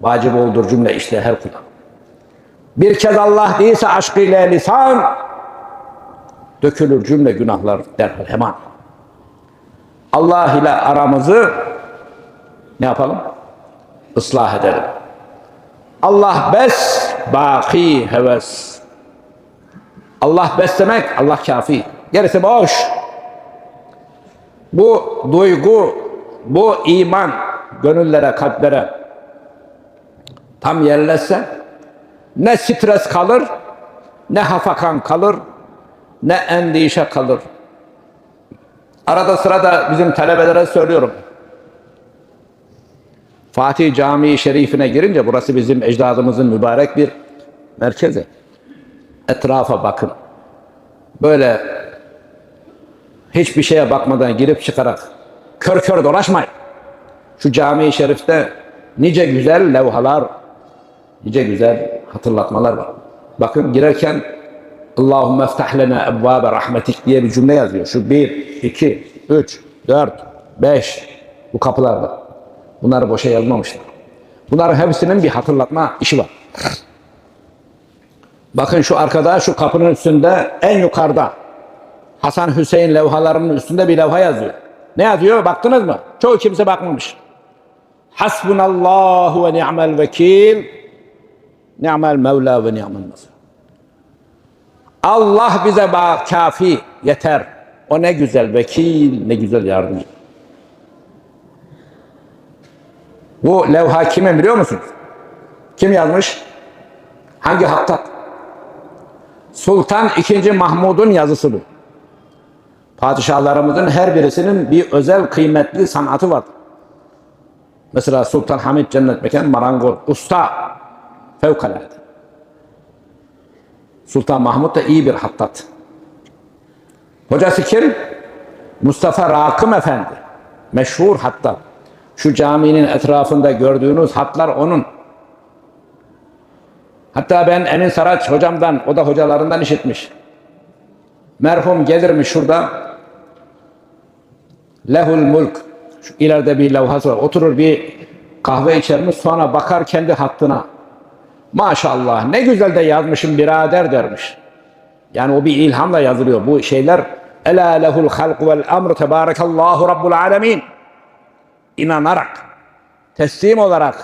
vacip oldur cümle işte her kula. Bir kez Allah değilse aşkıyla lisan, dökülür cümle günahlar derhal hemen. Allah ile aramızı ne yapalım? Islah edelim. Allah bes, baki heves. Allah beslemek, Allah kafi. Gerisi boş. Bu duygu, bu iman gönüllere, kalplere tam yerleşse ne stres kalır, ne hafakan kalır, ne endişe kalır. Arada sırada bizim talebelere söylüyorum. Fatih Camii Şerifine girince burası bizim ecdadımızın mübarek bir merkezi. Etrafa bakın. Böyle hiçbir şeye bakmadan girip çıkarak kör kör dolaşmayın. Şu cami-i şerifte nice güzel levhalar, nice güzel hatırlatmalar var. Bakın girerken Allahümme eftah lena ebvabe rahmetik diye bir cümle yazıyor. Şu bir, iki, üç, dört, beş bu kapılarda. Bunları boşa yazmamışlar. Bunların hepsinin bir hatırlatma işi var. Bakın şu arkada, şu kapının üstünde, en yukarıda Hasan Hüseyin levhalarının üstünde bir levha yazıyor. Ne yazıyor? Baktınız mı? Çoğu kimse bakmamış. Hasbunallahu ve ni'mel vekil. Ni'mel mevla ve ni'mel nasir. Allah bize bak kafi, yeter. O ne güzel vekil, ne güzel yardımcı. Bu levha kimin biliyor musunuz? Kim yazmış? Hangi hattat? Sultan II. Mahmud'un yazısı bu. Padişahlarımızın her birisinin bir özel kıymetli sanatı var. Mesela Sultan Hamid Cennet Mekan marangoz, usta, fevkalade. Sultan Mahmud da iyi bir hattat. Hocası kim? Mustafa Rakım Efendi. Meşhur hattat. Şu caminin etrafında gördüğünüz hatlar onun. Hatta ben Emin Saraç hocamdan, o da hocalarından işitmiş. Merhum gelirmiş şurada. Lehul mulk. Şu ileride bir levhası var. Oturur bir kahve içermiş sonra bakar kendi hattına. Maşallah ne güzel de yazmışım birader dermiş. Yani o bir ilhamla yazılıyor. Bu şeyler Ela lehul halq vel amr tebarekallahu rabbul alemin. İnanarak, teslim olarak